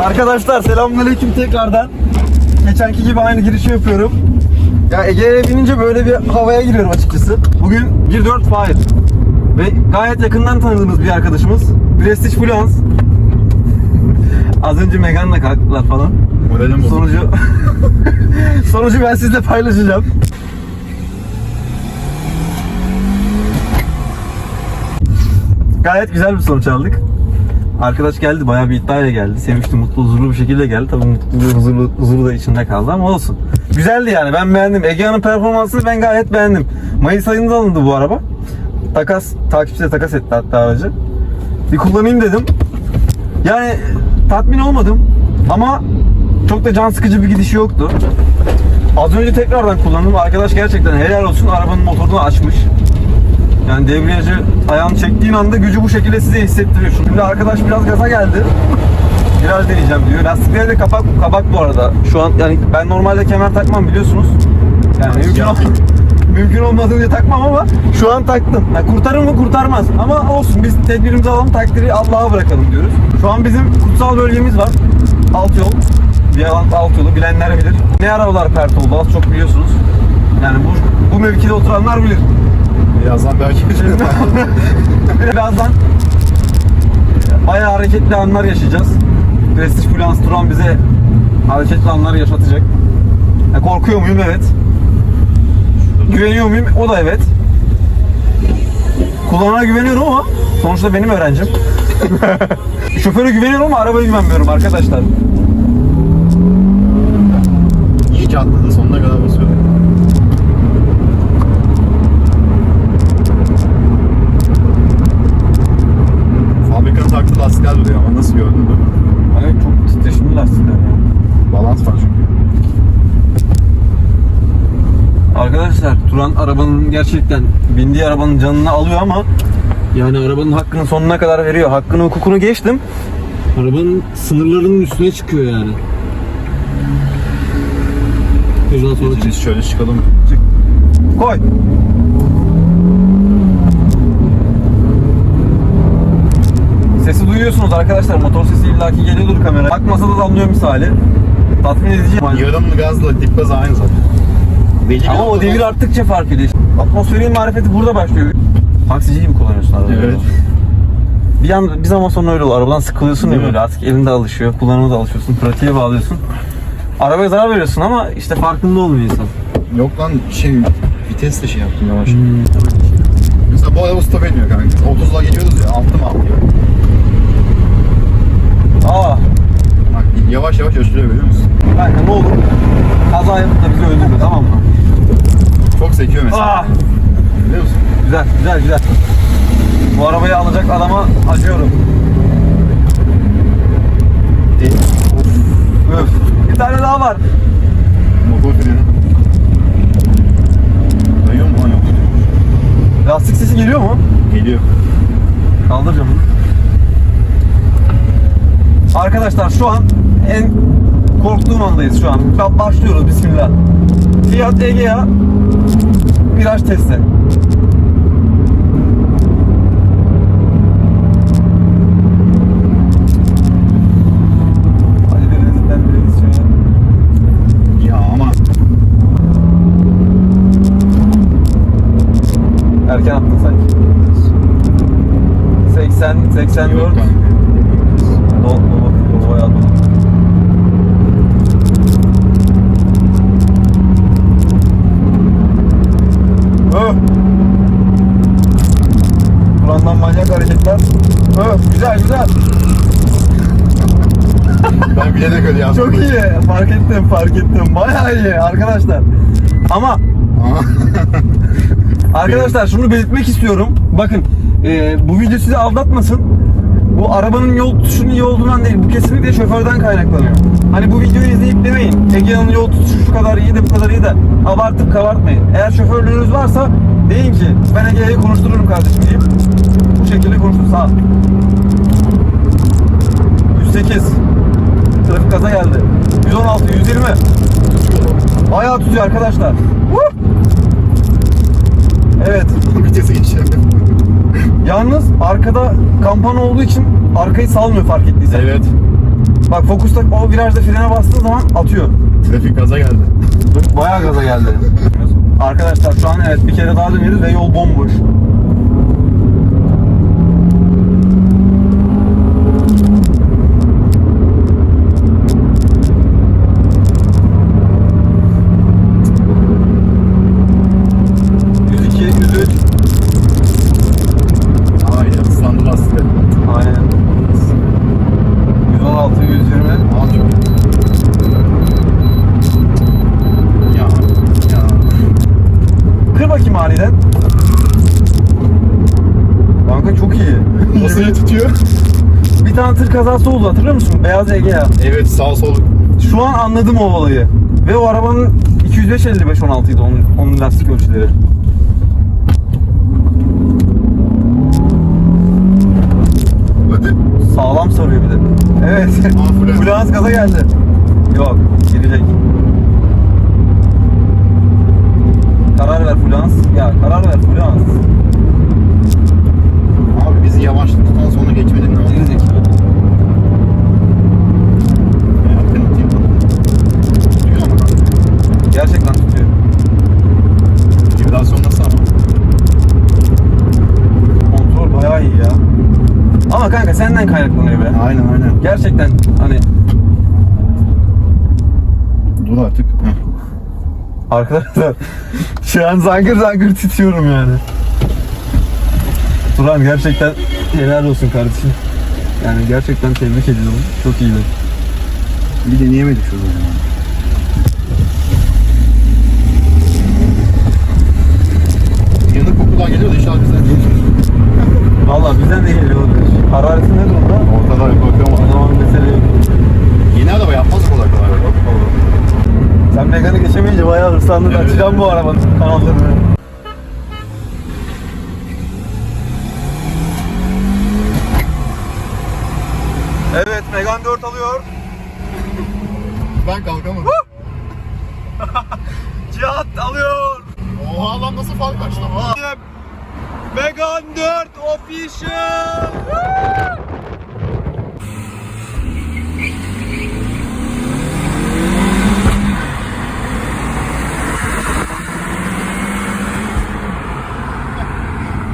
Arkadaşlar selamünaleyküm tekrardan. Geçenki gibi aynı girişi yapıyorum. Ya Ege'ye binince böyle bir havaya giriyorum açıkçası. Bugün 1.4 Fire. Ve gayet yakından tanıdığımız bir arkadaşımız. Prestige Fluence. Az önce Megan'la kalktılar falan. Moralim. Sonucu sonucu ben sizle paylaşacağım. Gayet güzel bir sonuç aldık. Arkadaş geldi bayağı bir iddiayla geldi. Sevinçli, mutlu, huzurlu bir şekilde geldi. Tabii mutluluğu, huzurlu, huzuru da içinde kaldı ama olsun. Güzeldi yani ben beğendim. Egea'nın performansını ben gayet beğendim. Mayıs ayında alındı bu araba. Takas, takipçi de takas etti hatta aracı. Bir kullanayım dedim. Yani tatmin olmadım ama çok da can sıkıcı bir gidişi yoktu. Az önce tekrardan kullandım. Arkadaş gerçekten helal olsun arabanın motorunu açmış. Yani debriyajı ayağını çektiğin anda gücü bu şekilde size hissettiriyor. Şimdi arkadaş biraz gaza geldi. Viraj deneyeceğim diyor. Lastikleri de kapak, kabak bu arada. Şu an yani ben normalde kemer takmam biliyorsunuz. Yani mümkün, ol- mümkün olmadığınca takmam ama şu an taktım. Yani kurtarır mı kurtarmaz. Ama olsun biz tedbirimizi alalım takdiri Allah'a bırakalım diyoruz. Şu an bizim kutsal bölgemiz var. Alt yol. Bir alan alt yolu bilenler bilir. Ne arabalar pert oldu az çok biliyorsunuz. Yani bu, bu mevkide oturanlar bilir. Birazdan belki Birazdan bayağı hareketli anlar yaşayacağız. Prestige Fluence Turan bize hareketli anlar yaşatacak. Ya korkuyor muyum? Evet. Güveniyor muyum? O da evet. Kullanana güveniyorum ama sonuçta benim öğrencim. Şoföre güveniyorum ama arabaya güvenmiyorum arkadaşlar. iyi ki atladı sonuna kadar basıyor. Fabrikanın taktığı lastikler duruyor ama nasıl gördün mü? Evet çok titreşimli lastikler ya. Balans var çünkü. Turan arabanın gerçekten bindiği arabanın canını alıyor ama yani arabanın hakkını sonuna kadar veriyor. Hakkını hukukunu geçtim. Arabanın sınırlarının üstüne çıkıyor yani. Şuradan sonra çık. Biz şöyle çıkalım. Koy. Sesi duyuyorsunuz arkadaşlar. Motor sesi illaki geliyordur kamera. Bakmasa da damlıyor misali. Tatmin edici. Yarım gazla dip gaz aynı zaten. Belli Ama o devir arttıkça fark ediyor. Atmosferin marifeti burada başlıyor. Taksici gibi kullanıyorsun arabayı. Evet. Bir an bir zaman sonra öyle olur. Arabadan sıkılıyorsun ya böyle artık elinde alışıyor. Kullanıma da alışıyorsun. Pratiğe bağlıyorsun. Arabaya zarar veriyorsun ama işte farkında olmuyor insan. Yok lan şey vites de şey yaptım yavaş. Hmm. Mesela bu araba stop etmiyor kanka. 30'la geliyoruz ya altı mı atlıyor. Aa Bak yavaş yavaş ölçülüyor görüyor musun? kanka ne olur kaza yapıp da bizi öldürme tamam mı? Çok sekiyor mesela. Aa, Biliyor musun? güzel güzel güzel. Bu arabayı alacak adama acıyorum. Öf. Bir tane daha var. Motor freni. Dayıyor mu lan yok? Lastik sesi geliyor mu? Geliyor. Kaldıracağım bunu. Arkadaşlar şu an en korktuğum andayız şu an. Ba- Başlıyoruz bismillah. Fiat Egea viraj testi. Ama Erken attın sanki. 80, 84. yok kanka. Dol, dolu, dolu, bayağı dolu. Öh! Kur'an'dan manyak hareketler. Öh! Güzel güzel. Ben bilerek öyle yaptım. Çok iyi. Fark ettim fark ettim. Bayağı iyi arkadaşlar. Ama Arkadaşlar şunu belirtmek istiyorum. Bakın e, bu video sizi aldatmasın. Bu arabanın yol tutuşunun iyi olduğundan değil. Bu kesinlikle şoförden kaynaklanıyor. Hani bu videoyu izleyip demeyin. Egea'nın yol tutuşu şu kadar iyi de bu kadar iyi de abartıp kabartmayın. Eğer şoförlüğünüz varsa deyin ki ben Egea'yı konuştururum kardeşim deyip bu şekilde konuşun. Sağ. 108. Trafik kaza geldi. 116, 120. Bayağı tutuyor arkadaşlar. Evet. vitesi geçiyor. Yalnız arkada kampana olduğu için arkayı salmıyor fark ettiysen. evet. Bak Focus'ta o virajda frene bastığın zaman atıyor. Trafik gaza geldi. Bayağı gaza geldi. Arkadaşlar şu an evet bir kere daha dönüyoruz ve yol bomboş. ...102, 103... Aynen ıslandı lastikler. Aynen. 116, 120... Az yok. Ya ya. Kır bakayım aniden. Kanka çok iyi. Nasıl tutuyor? Bir tane tır kazası oldu hatırlıyor musun? Beyaz Egea. Evet sağ sol. Şu an anladım o olayı. Ve o arabanın 205 55 16 idi onun, onun lastik ölçüleri. Sağlam sarıyor bir de. Evet. Fulans gaza geldi. Yok, girecek. Karar ver Fulans. Ya karar ver Fulans. Abi bizi yavaşlıktan sonra geçmedin ne oldu? Gerizekalı. Yaptın atayım. Duyuyor mu? Gerçekten tutuyor. Vibrasyon nasıl ama? Kontrol bayağı iyi ya. Ama kanka senden kaynaklanıyor be. Aynen aynen. Gerçekten hani Dur artık. Heh. Arkadaşlar şu an zangır zangır titriyorum yani. Turan gerçekten helal olsun kardeşim. Yani gerçekten tebrik ediyorum. Çok iyiydi. Bir deneyemedik şurada ya. Yanık kokular geliyor da inşallah bizden değil. Valla bizden de geliyor olabilir. Hararetin ne durumda? Ortada bakıyorum O ama. zaman mesele yok. Yeni araba yapmaz kadar kolay. Sen Megan'ı geçemeyince bayağı hırslandın. Evet. Açacağım bu arabanın kanallarını. Evet Megan 4 alıyor. Ben kalkamadım. Cihat alıyor. Oha lan nasıl fark açtı? Megan 4 official.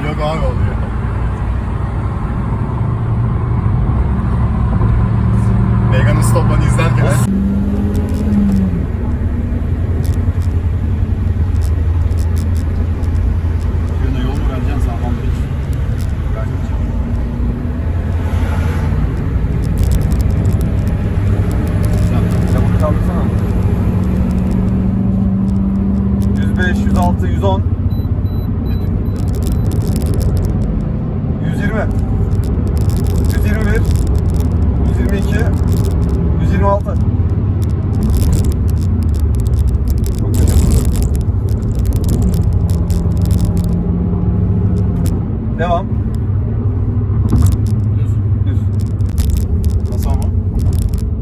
Yok abi oluyor. 105, 106, 110, 120, 121, 122, 126. Çok güzel. Devam. Düz. Düz. Nasıl ama?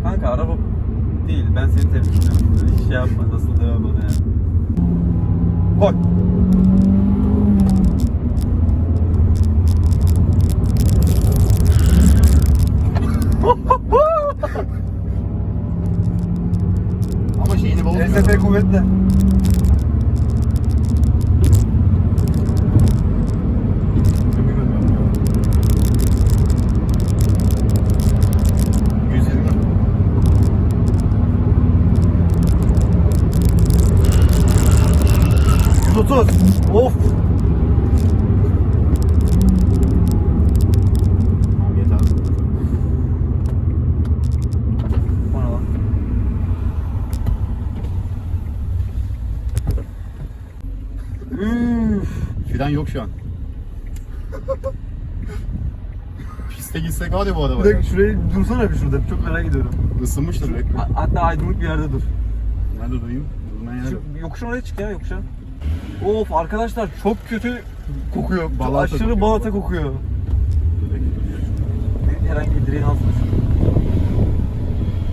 Kanka araba değil. Ben seni tebrik ediyorum. Hiç şey yapma. Nasıl devam bana ya. Koy. Ama şeyini bozmuyor. SFP kuvvetli. 30. Of. Fren yok şu an. Piste gitsek var ya bu araba. Bir şurayı dursana bir şurada. Çok merak ediyorum. Isınmıştır bekle. Hatta aydınlık bir yerde dur. Nerede durayım? Durmayan yerde. Yokuşun oraya çık ya yokuşa. Of arkadaşlar çok kötü kokuyor. Çok Balata aşırı kokuyor. balata kokuyor. Herhangi bir direğin altında.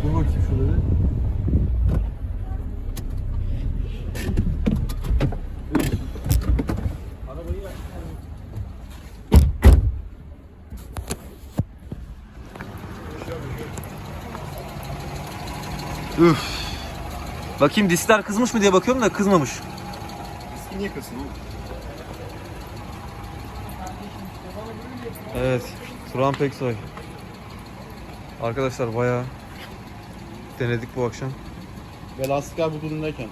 Dur bakayım şurada. Üf. Bakayım diskler kızmış mı diye bakıyorum da kızmamış. Niye kırsın oğlum? Evet. Turan Peksoy. Arkadaşlar bayağı denedik bu akşam. Ve lastikler bu durumdayken.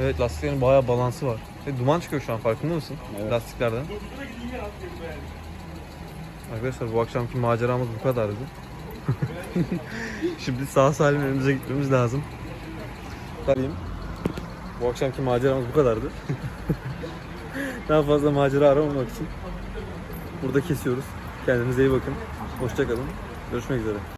Evet lastiklerin bayağı balansı var. E, duman çıkıyor şu an farkında mısın? Evet. Lastiklerden. Arkadaşlar bu akşamki maceramız bu kadardı. Şimdi sağ salim evimize gitmemiz lazım. Alayım. Bu akşamki maceramız bu kadardı. Daha fazla macera aramamak için burada kesiyoruz. Kendinize iyi bakın. Hoşçakalın. Görüşmek üzere.